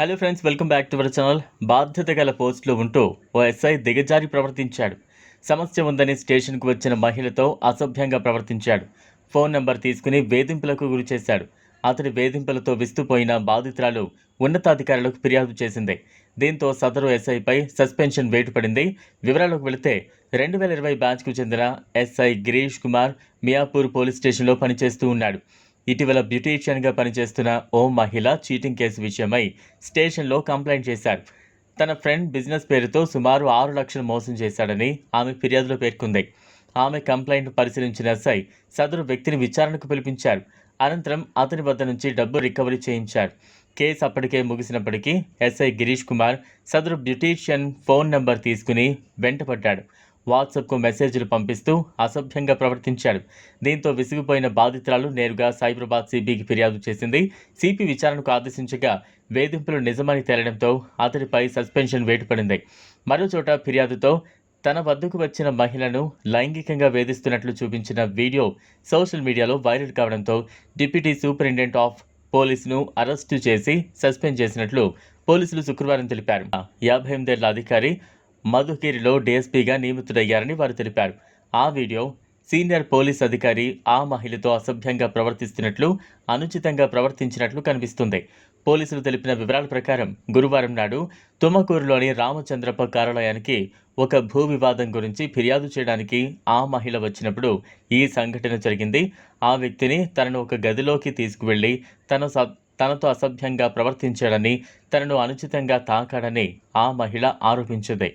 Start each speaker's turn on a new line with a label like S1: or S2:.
S1: Hello friends welcome back to our channel బాధ్యత గల పోస్టులో ఉంటూ ఓ ఎస్ఐ దిగజారి ప్రవర్తించాడు. సమస్య ఉందని స్టేషన్కు వచ్చిన మహిళతో అసభ్యంగా ప్రవర్తించాడు. ఫోన్ నంబర్ తీసుకుని వేధింపులకు గురి చేశాడు. అతడి వేధింపులతో విస్తుపోయిన బాధితురాలు ఉన్నతాధికారులకు ఫిర్యాదు చేసింది. దీంతో సదరు ఎస్ఐపై సస్పెన్షన్ వేటు పడింది వివరాలకు వెళితే రెండు వేల ఇరవై బ్యాచ్కు చెందిన ఎస్ఐ గిరీష్ కుమార్ మియాపూర్ పోలీస్ స్టేషన్లో పనిచేస్తూ ఉన్నాడు. ఇటీవల బ్యూటీషియన్గా పనిచేస్తున్న ఓ మహిళ చీటింగ్ కేసు విషయమై స్టేషన్లో కంప్లైంట్ చేశారు. తన ఫ్రెండ్ బిజినెస్ పేరుతో సుమారు ఆరు లక్షలు మోసం చేశాడని ఆమె ఫిర్యాదులో పేర్కొంది. ఆమె కంప్లైంట్ పరిశీలించిన ఎస్ఐ సదరు వ్యక్తిని విచారణకు పిలిపించారు. అనంతరం అతని వద్ద నుంచి డబ్బు రికవరీ చేయించారు. కేసు అప్పటికే ముగిసినప్పటికీ ఎస్ఐ గిరీష్ కుమార్ సదరు బ్యూటీషియన్ ఫోన్ నంబర్ తీసుకుని వెంటపడ్డాడు. వాట్సాప్కు మెసేజ్లు పంపిస్తూ అసభ్యంగా ప్రవర్తించాడు. దీంతో విసిగిపోయిన బాధితురాలు నేరుగా సైబరాబాద్ సిబికి ఫిర్యాదు చేసింది. సిపి విచారణకు ఆదేశించగా వేధింపులు నిజమని తేలడంతో అతడిపై సస్పెన్షన్ వేటుపడింది. మరోచోట ఫిర్యాదుతో తన వద్దకు వచ్చిన మహిళను లైంగికంగా వేధిస్తున్నట్లు చూపించిన వీడియో సోషల్ మీడియాలో వైరల్ కావడంతో డిప్యూటీ సూపరింటెండెంట్ ఆఫ్ పోలీసును అరెస్టు చేసి సస్పెండ్ చేసినట్లు పోలీసులు శుక్రవారం తెలిపారు. యాభై ఎనిమిదేళ్ళ అధికారి మధుగిరిలో డీఎస్పీగా నియమితుడయ్యారని వారు తెలిపారు. ఆ వీడియో సీనియర్ పోలీస్ అధికారి ఆ మహిళతో అసభ్యంగా ప్రవర్తిస్తున్నట్లు అనుచితంగా ప్రవర్తించినట్లు కనిపిస్తుంది. పోలీసులు తెలిపిన వివరాల ప్రకారం గురువారం నాడు తుమ్మకూరులోని రామచంద్రప్ప కార్యాలయానికి ఒక భూ వివాదం గురించి ఫిర్యాదు చేయడానికి ఆ మహిళ వచ్చినప్పుడు ఈ సంఘటన జరిగింది. ఆ వ్యక్తిని తనను ఒక గదిలోకి తీసుకువెళ్ళి తన తనతో అసభ్యంగా ప్రవర్తించాడని తనను అనుచితంగా తాకాడని ఆ మహిళ ఆరోపించింది.